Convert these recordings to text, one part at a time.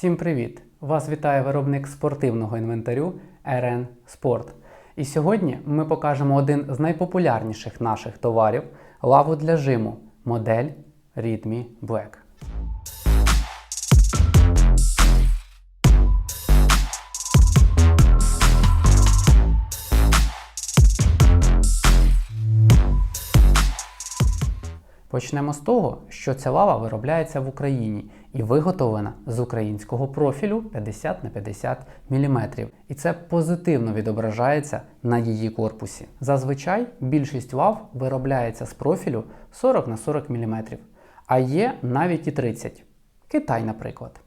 Всім привіт! Вас вітає виробник спортивного інвентарю RN Sport. І сьогодні ми покажемо один з найпопулярніших наших товарів лаву для жиму модель Redmi Black. Почнемо з того, що ця лава виробляється в Україні і виготовлена з українського профілю 50 на 50 мм. І це позитивно відображається на її корпусі. Зазвичай більшість лав виробляється з профілю 40 на 40 мм, а є навіть і 30 Китай, наприклад.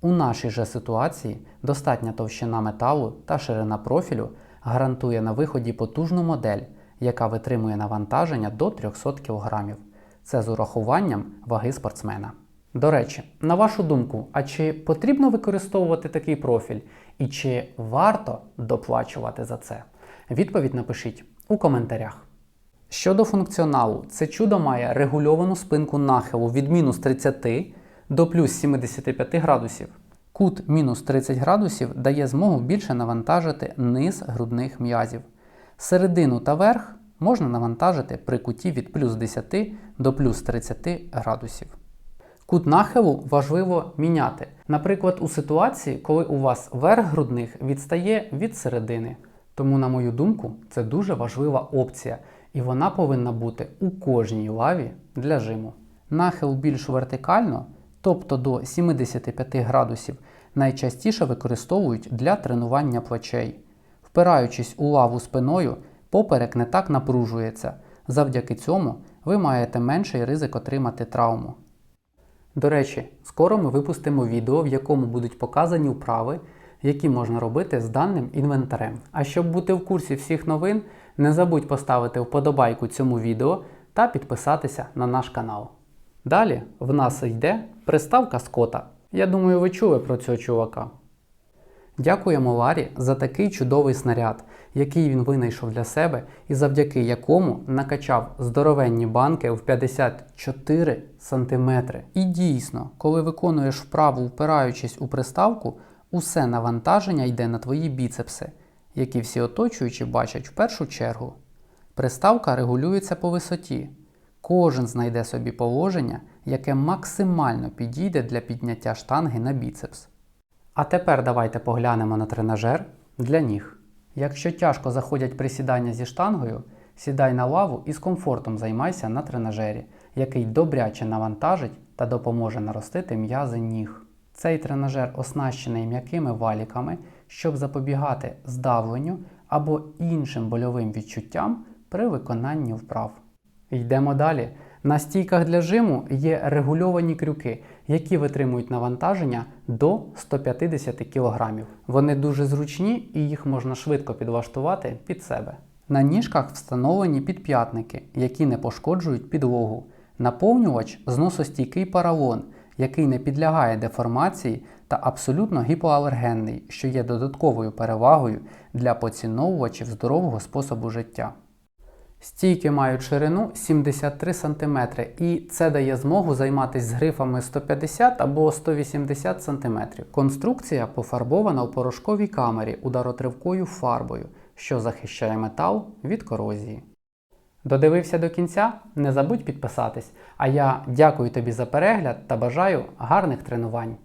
У нашій же ситуації достатня товщина металу та ширина профілю гарантує на виході потужну модель, яка витримує навантаження до 300 кг. Це з урахуванням ваги спортсмена. До речі, на вашу думку, а чи потрібно використовувати такий профіль і чи варто доплачувати за це? Відповідь напишіть у коментарях. Щодо функціоналу, це чудо має регульовану спинку нахилу від мінус 30 до плюс 75 градусів. Кут мінус 30 градусів дає змогу більше навантажити низ грудних м'язів. Середину та верх можна навантажити при куті від плюс 10 до плюс 30 градусів. Кут нахилу важливо міняти. Наприклад, у ситуації, коли у вас верх грудних відстає від середини. Тому, на мою думку, це дуже важлива опція, і вона повинна бути у кожній лаві для жиму. Нахил більш вертикально, тобто до 75 градусів, найчастіше використовують для тренування плечей. Впираючись у лаву спиною, поперек не так напружується. Завдяки цьому ви маєте менший ризик отримати травму. До речі, скоро ми випустимо відео, в якому будуть показані вправи, які можна робити з даним інвентарем. А щоб бути в курсі всіх новин, не забудь поставити вподобайку цьому відео та підписатися на наш канал. Далі в нас йде приставка Скота. Я думаю, ви чули про цього чувака. Дякуємо Ларі за такий чудовий снаряд, який він винайшов для себе і завдяки якому накачав здоровенні банки в 54 см. І дійсно, коли виконуєш вправу, впираючись у приставку, усе навантаження йде на твої біцепси, які всі оточуючі бачать в першу чергу. Приставка регулюється по висоті. Кожен знайде собі положення, яке максимально підійде для підняття штанги на біцепс. А тепер давайте поглянемо на тренажер для ніг. Якщо тяжко заходять присідання зі штангою, сідай на лаву і з комфортом займайся на тренажері, який добряче навантажить та допоможе наростити м'язи ніг. Цей тренажер оснащений м'якими валіками, щоб запобігати здавленню або іншим больовим відчуттям при виконанні вправ. Йдемо далі. На стійках для жиму є регульовані крюки, які витримують навантаження до 150 кг. Вони дуже зручні і їх можна швидко підлаштувати під себе. На ніжках встановлені підп'ятники, які не пошкоджують підлогу. Наповнювач зносостійкий паралон, який не підлягає деформації та абсолютно гіпоалергенний, що є додатковою перевагою для поціновувачів здорового способу життя. Стійки мають ширину 73 см, і це дає змогу займатися з грифами 150 або 180 см. Конструкція пофарбована у порошковій камері ударотривкою фарбою, що захищає метал від корозії. Додивився до кінця? Не забудь підписатись. А я дякую тобі за перегляд та бажаю гарних тренувань.